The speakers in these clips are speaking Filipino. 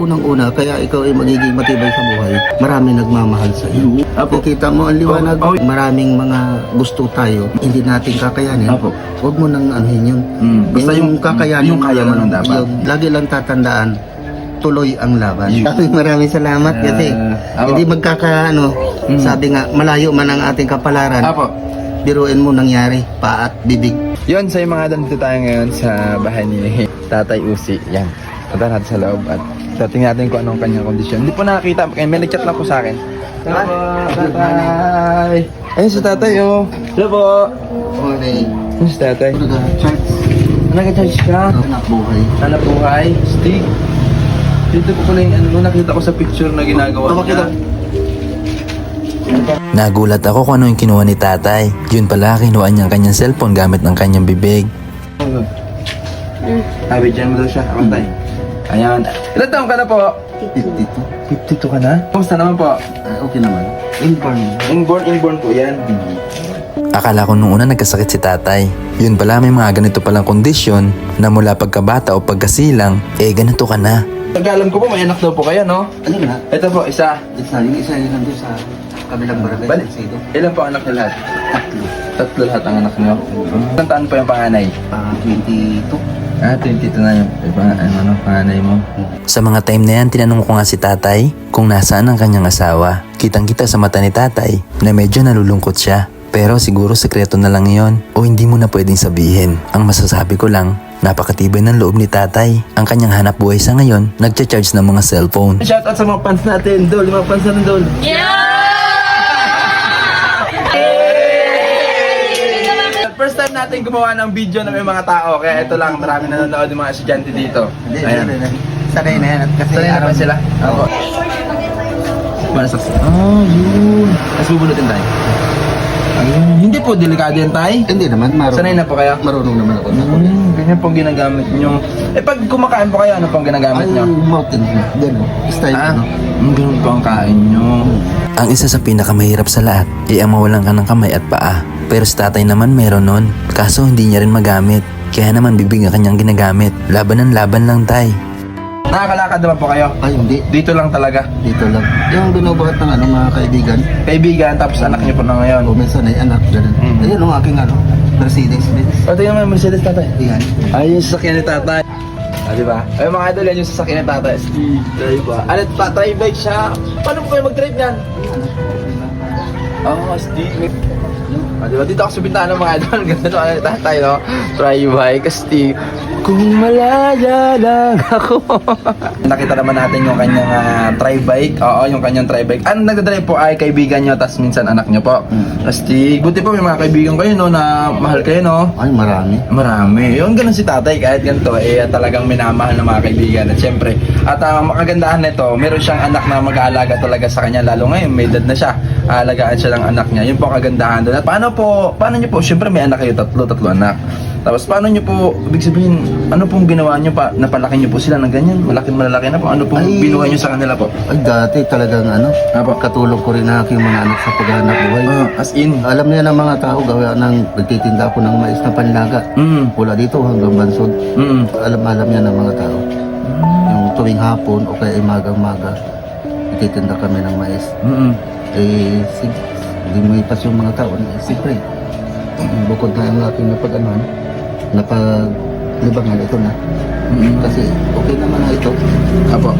unang-una, kaya ikaw ay magiging matibay sa buhay, marami nagmamahal sa iyo. Apo. Kita mo ang liwanag, Oh, oh. maraming mga gusto tayo, hindi natin kakayanin. Apo. Huwag mo nang anhin yun. Mm, basta yung- kakayanin yung kaya mo lang dapat. yun. lagi lang tatandaan, tuloy ang laban. Yun. maraming salamat Ah, kasi apo. hindi magkaka ano, Mm. sabi nga malayo man ang ating kapalaran. Apo. Biruin mo nangyari, pa at bibig. Yun, sa mga dito tayo ngayon sa bahay ni Tatay Usi. Yan. Punta natin sa loob at tingnan natin kung anong kanyang kondisyon. Hindi po nakakita. May nag-chat lang po sa akin. Hello po, Tatay. Ayun si Tatay, oh. Hello po. Okay. Ayun si Tatay. Charles, Nag-charge ka? anak buhay. Hanap buhay? Stig? Dito po pala yung ano, nakita ko sa picture na ginagawa kita. Nagulat ako kung ano yung kinuha ni tatay. Yun pala, kinuha niya ang kanyang cellphone gamit ng kanyang bibig. Sabi dyan mo daw siya. Tayo. Ayan. Ilan taong ka na po? 52. 52 ka na? Kumusta naman po? Ah, okay naman. Inborn. Inborn, inborn po yan. Akala ko nung una nagkasakit si tatay. Yun pala may mga ganito palang kondisyon na mula pagkabata o pagkasilang, eh ganito ka na. Tagalam ko po, may anak daw po kayo, no? Ano na? Ito po, isa. Isa, yung isa yun nandun sa kabilang barangay. Bali. Sa Sido. Ilan po ang anak niyo lahat? Tatlo. Tatlo lahat ang anak niyo. Ilang taon po yung panganay? Ah, 22. Ah, 22 na yung iba, ano, ano, panganay mo. Sa mga time na yan, tinanong ko nga si tatay kung nasaan ang kanyang asawa. Kitang kita sa mata ni tatay na medyo nalulungkot siya. Pero siguro sekreto na lang yon o hindi mo na pwedeng sabihin. Ang masasabi ko lang, napakatibay ng loob ni tatay. Ang kanyang hanap buhay sa ngayon, nagcha-charge ng mga cellphone. Shout out sa mga fans natin, Dol. Mga fans natin, Dol. First time natin gumawa ng video na may mga tao. Kaya ito lang, marami nanonood yung mga estudyante dito. Hindi, Ayan. hindi, hindi. Sanay na yan. at Kasi Sanay na araw ba sila? Oo. Para sa... Ah, yun. Tapos bubunutin tayo. Hindi po delikado yan tayo. Hindi naman, marunong. Sanay na po kayo? Marunong naman ako. Hmm, ganyan pong ginagamit nyo. Eh pag kumakain po kayo, ano pong ginagamit Ay, nyo? mountain. Ganun. Style. Ah, ano. mm, ganun po ang kain nyo. Ang isa sa pinakamahirap sa lahat ay ang mawalan ka ng kamay at paa. Pero si tatay naman meron nun. Kaso hindi niya rin magamit. Kaya naman bibig ang kanyang ginagamit. Laban ng laban lang tay. Nakakalakad naman po kayo? Ay, hindi. Dito lang talaga. Dito lang. Yung binubuhat ng ano, mga kaibigan. Kaibigan, tapos anak niyo po na ngayon. O minsan ay anak. Ganun. Mm. Ayun ang aking ano. Mercedes Benz. O, tingnan mo yung Mercedes tatay. Yan. Ay, yung sasakyan ni tatay. Ah, di ba? Ay, mga idol, yan yung sasakyan ni tatay. Drive ba? Ano, ta- try bike siya. Paano po kayo mag-drive yan? Oh, Steve. Ah, di ba? Dito ako sa bintana mga idol. Ganito ano ni tatay, no? Try bike, Steve. Kung malaya lang ako. Nakita naman natin yung kanyang ah, try bike. Oo, yung kanyang try bike. Ang nagdadrive po ay kaibigan nyo, tas minsan anak nyo po. Mm. Asti, buti po may mga kaibigan kayo, no, na mahal kayo, no? Ay, marami. Marami. Yung ganun si tatay, kahit ganito, eh, talagang minamahal ng mga kaibigan. At syempre, at ang makagandahan nito, meron siyang anak na mag-aalaga talaga sa kanya, lalo ngayon, may edad na siya. Aalagaan siya ng anak niya. Yun po ang kagandahan doon. At paano po, paano niyo po, syempre may anak kayo, tatlo, tatlo anak. Tapos paano niyo po, ibig sabihin, ano pong ginawa niyo pa, napalaki niyo po sila ng ganyan, malaki malalaki na po, ano pong Ay. binuhay niyo sa kanila po? Ay, dati talagang ano. Apo. Katulong ko rin ang aking mga anak sa paghahanap buhay. Ah, as in, Alam niya ng mga tao, gawa ng nagtitinda ako ng mais na panlaga. mm, Mula dito hanggang bansod. mm, Alam, alam niya ng mga tao. Yung tuwing hapon o kaya imagang-maga, nagtitinda kami ng mais. mm, Eh, sige, lumipas yung mga tao. Eh, siyempre, bukod na ang aking napag-anuhan, napag-libangan, ito na. mm, Kasi okay naman na ito. Apo.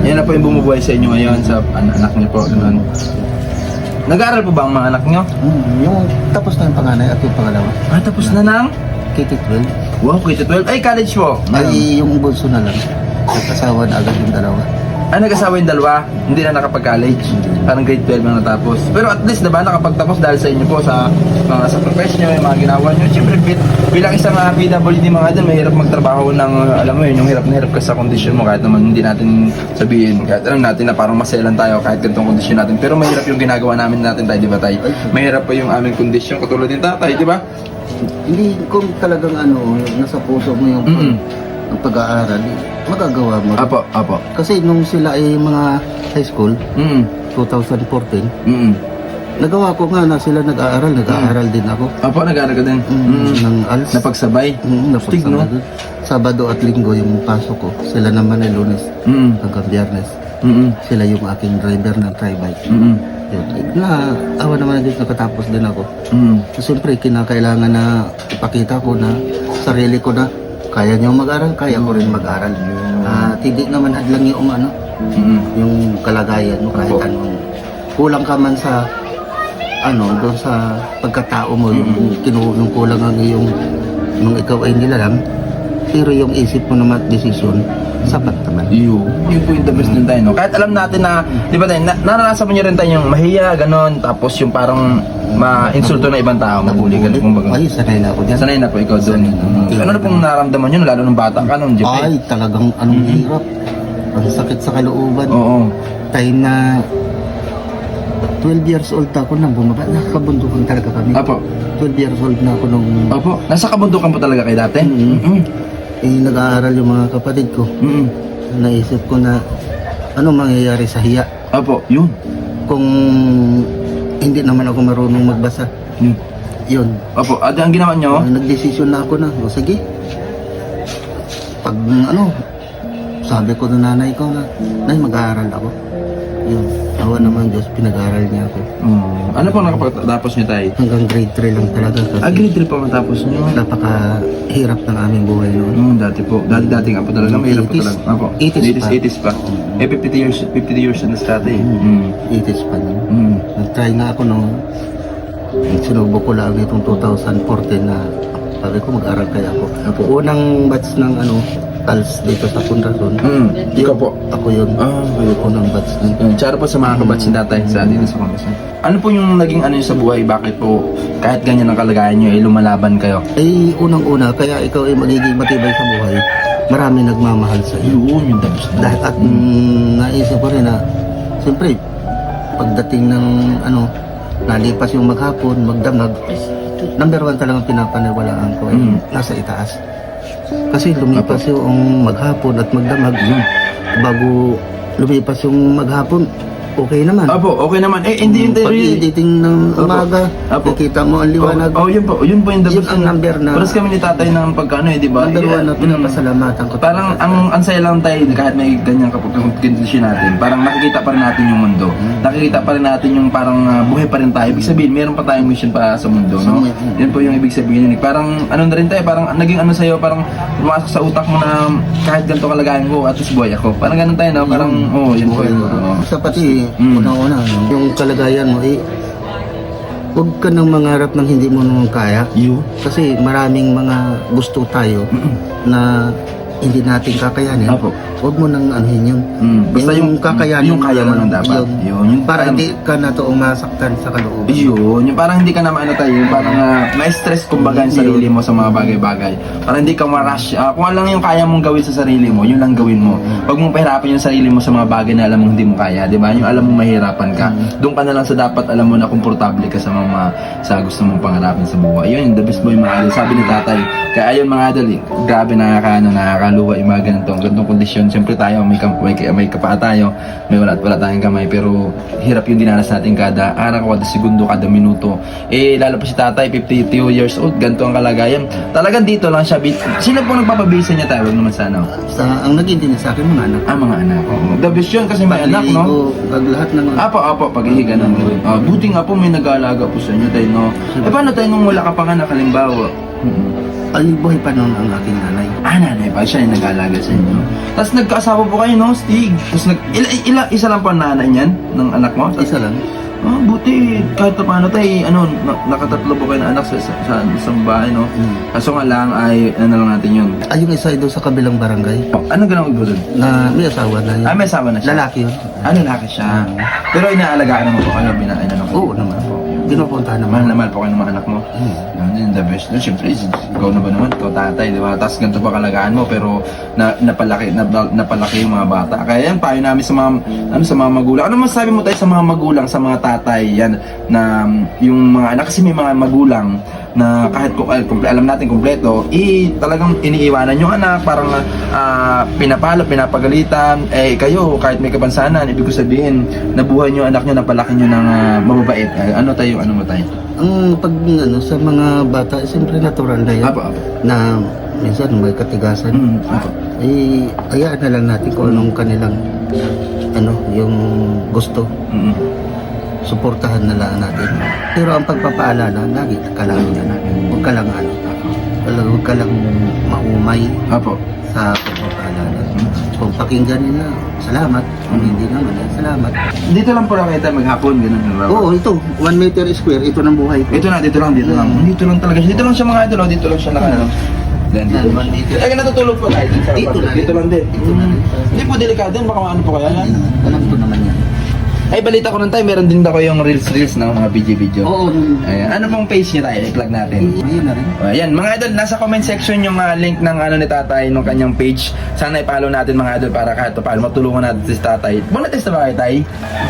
Yan na po yung bumubuhay sa inyo ngayon sa an- anak niyo po. Ganun. Nag-aaral po ba ang mga anak niyo? Hmm, yung tapos na yung panganay at yung pangalawa. Ah, tapos na ng? KT-12. Wow, kita 12. Ay, college po. Ay, yung bunso na lang. Nagkasawa na agad yung dalawa. Ah, nag-asawa yung dalawa. Hindi na nakapag-college. Parang grade 12 na natapos. Pero at least, diba, nakapagtapos dahil sa inyo po sa mga sa profession nyo, yung mga ginawa nyo. Siyempre, bil- bilang isang uh, PWD mga dyan, mahirap magtrabaho ng, uh, alam mo yun, yung hirap na hirap ka sa kondisyon mo kahit naman hindi natin sabihin. Kahit alam natin na parang maselan tayo kahit ganitong kondisyon natin. Pero mahirap yung ginagawa namin natin tayo, di ba tayo? Mahirap pa yung aming kondisyon, katulad din tatay, di ba? Hindi, kung talagang ano, nasa puso mo yung, Mm-mm. Yung pag-aaral, magagawa mo. rin. Apo, apo. Kasi nung sila ay mga high school, Mm, 2014, mm, Nagawa ko nga na sila nag-aaral, nag-aaral din ako. Opo, nag-aaral ka din. Mm, Mm. ng ALS. Napagsabay. Mm, Stig, no? Sabado at linggo yung pasok ko. Sila naman ay lunes Mm. hanggang biyernes. Mm. Sila yung aking driver ng tri-bike. Mm. Yun. Na, awa naman din nakatapos din ako. Mm. So, siyempre, kinakailangan na ipakita ko na sarili ko na kaya niyo mag-aral, kaya ko rin mag-aral. At hindi naman hadlang yung ano, yung kalagayan mo kahit Opo. anong kulang ka man sa ano doon sa pagkatao mo yung kinu yung kulang ang iyong nung ikaw ay nilalang pero yung isip mo naman at desisyon sapat naman Iyo. Yun po yung the best din tayo, no? Kahit alam natin na, di ba tayo, na, naranasan mo nyo rin tayo yung mahiya, ganon, tapos yung parang ma-insulto na ibang tao, mabuli ka, kumbaga. ay sanay na ako dyan Sanay na po ikaw doon. Mm. Ano na pong naramdaman yun, lalo nung bata ka nung Jepe? ay talagang anong hirap ang sakit sa kalooban Oo. time na 12 years old ako nang bumaba nakakabundukan talaga kami Apo. 12 years old na ako nung Opo. Nasa kabundukan po talaga kayo dati? Mm. Mm. Eh, nag-aaral yung mga kapatid ko Mm. naisip ko na ano mangyayari sa hiya Opo, yun. kung hindi naman ako marunong magbasa. Mm. Yun. Opo, at ang ginawa nyo? Uh, nagdesisyon na ako na, o sige. Pag ano, sabi ko na nanay ko na, nay mag-aaral ako. Yun. Awa naman Diyos, pinag-aaral niya ako. Mm. Ano pong nakapagtapos nyo tayo? Hanggang grade 3 lang talaga. Kasi Ah, grade 3 pa matapos nyo? napakahirap ng aming buhay noon. Mm, dati po. Dati-dati nga po talaga. Mahirap po 80s. talaga. Apo. 80s 80s, pa. 80s pa. Eh, 50 years, 50 years na sa dati. Mm. 80s pa nun. Mm. Nag-try nga ako nung sinubo ko lang itong 2014 na sabi ko mag-aral kaya ako. Ako unang batch ng ano, CALS dito sa Fundason. Mm. Ikaw po. Ako yun. Ah, kayo po. Unang batch nun. Yan, Tsara po sa mga kabatch ni tatay sa dito sa Congressman. Ano po yung naging ano yun sa buhay? Bakit po kahit ganyan ang kalagayan nyo, eh, lumalaban kayo? Eh, unang-una, kaya ikaw ay magiging matibay sa buhay. Marami nagmamahal sa iyo. Yun, yung tapos na. Dahil at mm, naisip ko rin na, siyempre, pagdating ng ano, nalipas yung maghapon, magdamag, number one talagang pinapaniwalaan ko ay Mm. nasa itaas. Kasi lumipas yung maghapon at magdamag, bago lumipas yung maghapon, okay naman. Apo, okay naman. Eh, hindi yung Pag editing ng umaga, Opo. nakita mo ang liwanag. Oh, oh, yun po. Yun po yung Yun best. ang number na- Paras kami ni tatay ng pagkano eh, di ba? Number one na pinapasalamatan ko. Parang ang ang saya lang tayo kahit may ganyan kapag kondisyon natin. Parang nakikita pa rin natin yung mundo. Nakikita pa rin natin yung parang ah, buhay pa rin tayo. Ibig sabihin, meron pa tayong mission para sa mundo, no? mundo. Yan po yung ibig sabihin. nun. Parang ano na rin tayo, parang naging ano sa'yo, parang pumasok sa utak mo na kahit ganito kalagayan ko, at least buhay ako. Parang ganun tayo, no? Parang, oh, yun po yun. oo. Sa pati, Mm. una-una, yung kalagayan mo, eh, huwag ka nang mangarap ng hindi mo naman kaya. You? Kasi maraming mga gusto tayo na hindi natin kakayanin. Apo. Huwag mo nang anhin yun. Mm, basta yung, kakayanin yung kaya mo lang dapat. Yun. Yun, yung Para hindi ka na to umasaktan sa kalooban. Yun, yung parang hindi ka naman ano tayo, yung parang uh, na-stress kumbaga yung sarili mo sa mga bagay-bagay. Parang hindi ka ma-rush. Ah, kung lang yung kaya mong gawin sa sarili mo, yun lang gawin mo. Huwag mong pahirapan yung sarili mo sa mga bagay na alam mong hindi mo kaya, di ba? Yung alam mong mahirapan ka. Doon ka na lang sa dapat alam mo na komportable ka sa mga sa gusto mong pangarapin sa buhay. Yun, the best boy mga idol. Sabi ni tatay. Kaya ayun mga idol, eh, grabe nakaka, nakakaluwa yung mga ganito, ganitong kondisyon. Siyempre tayo, may, may, may kapaa tayo, may wala at wala tayong kamay, pero hirap yung dinanas natin kada araw, kada segundo, kada minuto. Eh, lalo pa si tatay, 52 years old, ganito ang kalagayan. Talagang dito lang siya, bit- sino po nagpapabisa niya tayo? Huwag naman sana. Sa, ang naging din sa akin mga anak. Ah, mga anak. Oh. The best yun kasi may anak, no? Pag lahat ng mga Apo, apo, paghihiga ng Ah, buti nga po may nag-aalaga po sa inyo tayo, no? Eh, paano tayo nung wala ka pa nga nakalimbawa? ay buhay pa noon ang aking nanay. Ah, nanay pa, siya yung nag-aalaga sa inyo. Tapos nagkaasawa po kayo, no, Stig? Tapos nag, ila, ila, isa lang ang nanay niyan, ng anak mo? Tapos, Isa lang. ah, buti, kahit pa paano tayo, ano, na, nakatatlo po kayo ng anak sa, sa, sa isang bahay, no? Mm. Kaso nga lang, ay, ano lang natin yun. Ay, yung isa ay doon sa kabilang barangay Oh, ano ganawa mo doon? na may asawa na yun. Ah, may asawa na siya. Lalaki yun. Ah, lalaki siya. Pero inaalagaan naman po kayo, binain na po. Oo naman. Pinupuntahan Mahal na naman. mahal po kayo ng mga anak mo. Hmm. Yan din, the best. No, siyempre, ikaw na ba naman, ikaw tatay, di ba? Tapos ganito pa kalagaan mo, pero na, napalaki, na, napalaki yung mga bata. Kaya yan, payo namin sa mga, ano, sa mga magulang. Ano masabi mo tayo sa mga magulang, sa mga tatay, yan, na yung mga anak, kasi may mga magulang na kahit kung alam natin kumpleto, eh, talagang iniiwanan yung anak, parang ah, pinapalo, pinapagalitan, eh kayo, kahit may kapansanan, ibig ko sabihin, nabuhay nyo anak nyo, napalaki nyo ng ah, mababait. Eh, ano tayo, ano mo tayo? Ang pag ano, sa mga bata, siyempre natural na yan. Apo, apo. Na minsan may katigasan. Mm, apo. Eh, hayaan na lang natin kung anong kanilang ano, yung gusto. Mm, Suportahan na lang natin. Pero ang pagpapaalala, lagi kalangin na natin. Huwag ka lang ano, huwag ka lang maumay apo. sa. Kung pakinggan nila, salamat. Kung hindi naman, eh, salamat. Dito lang po lang kita maghapon, ganun na Oo, ito, 1 meter square, ito ng buhay ko. Ito na, dito lang, dito lang. Dito lang talaga siya. Dito lang siya mga idol, oh. dito lang siya nakano. Then, Yan, dito. one meter. Eh, natutulog po tayo. Dito, Dito lang. Dito lang din. Dito lang. Hindi po delikado din, baka ano po kaya yan. Alam ko naman yan. Ay, balita ko ng time, meron din ako yung reels-reels ng mga video-video. Oo, Ayan. Ano pong page niya tayo? I-plug natin. yun na rin. Ayan, mga idol, nasa comment section yung ah, link ng ano ni tatay, ng kanyang page. Sana i-follow natin mga idol para kahit pa paano matulungan natin si tatay. Test na ba kayo, tay?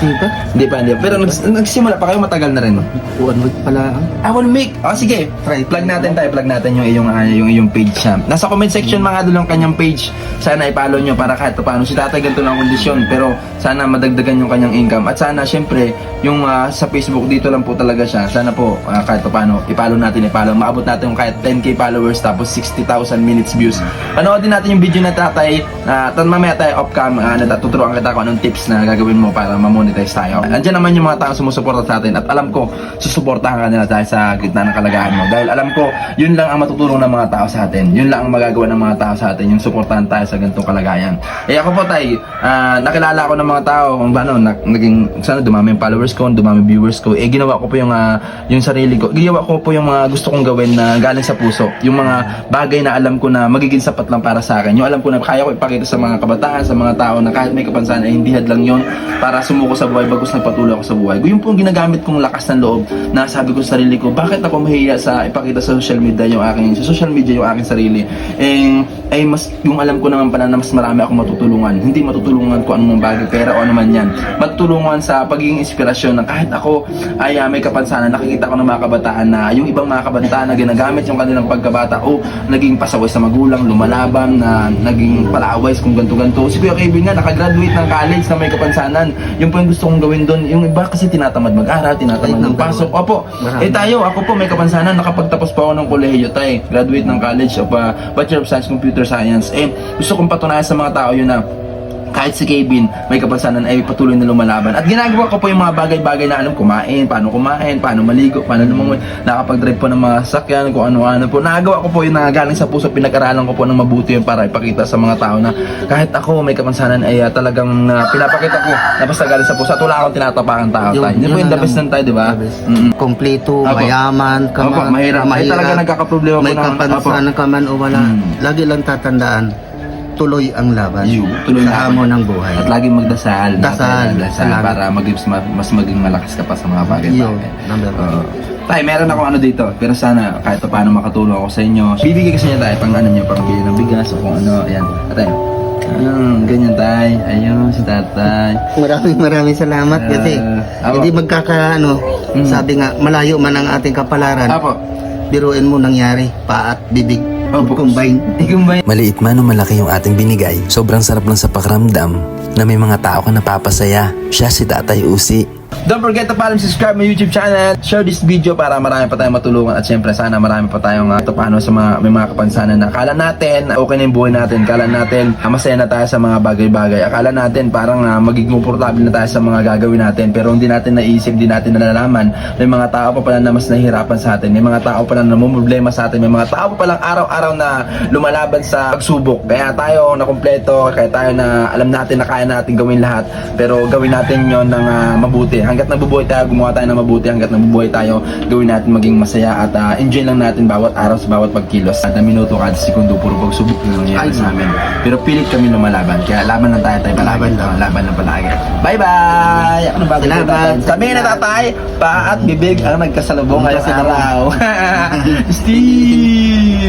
Di ba? Hindi pa, hindi. Pero nags- nagsimula pa kayo, matagal na rin. no? One week pala. ang- I will make. Oh, sige. Try. Plug natin tayo. Plug natin yung iyong, ah, yung iyong page siya. Nasa comment section mga idol yung kanyang page. Sana i-follow nyo para kahit pa paano si tatay ganito lang kondisyon. Pero sana madagdagan yung kanyang income. At sana syempre yung ah, sa Facebook dito lang po talaga siya. Sana po ah, kahit pa paano i-follow natin, i-follow. Maabot natin yung kahit 10k followers tapos 60,000 minutes views. Panoodin natin yung video na tatay. Uh, mamaya tayo off-cam. Uh, natuturuan kita kung anong tips na gagawin mo para ma-monetize tayo. Andiyan naman yung mga tao sumusuporta sa atin at alam ko susuportahan ka nila dahil sa gitna ng kalagayan mo. Dahil alam ko, yun lang ang matutulong ng mga tao sa atin. Yun lang ang magagawa ng mga tao sa atin, yung suportahan tayo sa ganitong kalagayan. Eh ako po tay, ah, nakilala ko ng mga tao kung paano, na, sana dumami yung followers ko, dumami viewers ko. Eh ginawa ko po yung, ah, yung sarili ko. Ginawa ko po yung mga gusto kong gawin na galing sa puso. Yung mga bagay na alam ko na magiging sapat lang para sa akin. Yung alam ko na kaya ko ipakita sa mga kabataan, sa mga tao na kahit may kapansanan ay hindi hadlang yon para sumuko sa buhay, bagos nagpatuloy ako sa buhay. Yung po ang ginagamit kong lakas ng loob na sabi ko sa sarili ko, bakit ako mahiya sa ipakita sa social media yung aking, sa social media yung aking sarili. Eh, ay mas, yung alam ko naman pala na mas marami akong matutulungan. Hindi matutulungan ko anong bagay, pera o ano man yan. Matutulungan sa pagiging inspirasyon na kahit ako ay ah, may kapansanan, nakikita ko ng mga kabataan na yung ibang mga kabataan na ginagamit yung kanilang pagkabata o naging pasaway sa magulang, lumalaban, na naging palaways kung ganto-ganto. Si Kuya Kevin nga, nakagraduate ng college na may kapansanan. Yung po yung gusto kong gawin doon. Yung iba kasi tinatamad mag-aral, tinatamad Ay, magpasok. Opo, Marami. eh tayo, ako po may kapansanan, nakapagtapos pa ako ng kolehiyo tayo. Graduate ng College of uh, Bachelor of Science Computer Science. Eh, gusto kong patunayan sa mga tao yun na kahit si Kevin may kapansanan ay patuloy na lumalaban. At ginagawa ko po yung mga bagay-bagay na alam kumain, paano kumain, paano maligo, paano lumangoy, nakapag-drive po ng mga sakyan, kung ano-ano po. Nagawa ko po yung nagaling sa puso, pinag-aralan ko po ng mabuti yun para ipakita sa mga tao na kahit ako may kapansanan ay ah, talagang ah, pinapakita ko na basta galing sa puso at wala akong tinatapakan tao tayo. Yun po yung the best lang. ng tayo, di ba? Mm-mm. Kompleto, Apo. mayaman ka Opo, man, mahirap. Eh, talaga nagkakaproblema po May kapansanan ka man o wala. Mm. Lagi lang tatandaan, tuloy ang laban. Yun, tuloy sa ang laban. hamon ng buhay. At laging magdasal. Dasal. Dasal Salamat. para maging mas, maging malakas ka pa sa mga Yun, bagay-bagay. number one. Oo. tay, meron ako ano dito. Pero sana kahit pa paano makatulong ako sa inyo. Bibigay ko sa inyo tayo pang ano nyo, pang bili ng bigas o kung ano. Ayan. Atay. Ah, ganyan tay. Ayun, si tatay. Maraming maraming salamat Ah, kasi apo. hindi magkaka ano, Mm. sabi nga malayo man ang ating kapalaran. Apo. Biruin mo nangyari, pa at bibig. Opo. Combine. Ba Maliit man o malaki yung ating binigay, sobrang sarap lang sa pakiramdam na may mga tao ka napapasaya. Siya si Tatay Usi. Don't forget to follow and subscribe my YouTube channel. Share this video para marami pa tayong matulungan at syempre sana marami pa tayong uh, paano sa mga may mga kapansanan na akala natin okay na yung buhay natin. Akala natin uh, masaya na tayo sa mga bagay-bagay. Akala natin parang uh, magiging komportable na tayo sa mga gagawin natin pero hindi natin naisip, hindi natin nalalaman may mga tao pa pala na mas nahihirapan sa atin. May mga tao pala na namumroblema sa atin. May mga tao pa palang araw-araw na lumalaban sa pagsubok. Kaya tayo na kumpleto, kaya tayo na alam natin na kaya natin gawin lahat pero gawin natin yon ng ah, mabuti eh. Hanggat nabubuhay tayo, gumawa tayo ng mabuti. Hanggat nabubuhay tayo, gawin natin maging masaya at ah, enjoy lang natin bawat araw sa bawat pagkilos. Kada minuto, kada segundo, puro pagsubok na nangyayari Ay, sa amin. Pero pilit kami lumalaban. Kaya laban lang tayo tayo palagi. Laban lang. Ah, laban lang palagi. Bye-bye! Ano ba? Salamat. Sabi nga na tatay, paa at bibig ang nagkasalubong ngayong araw. Steve!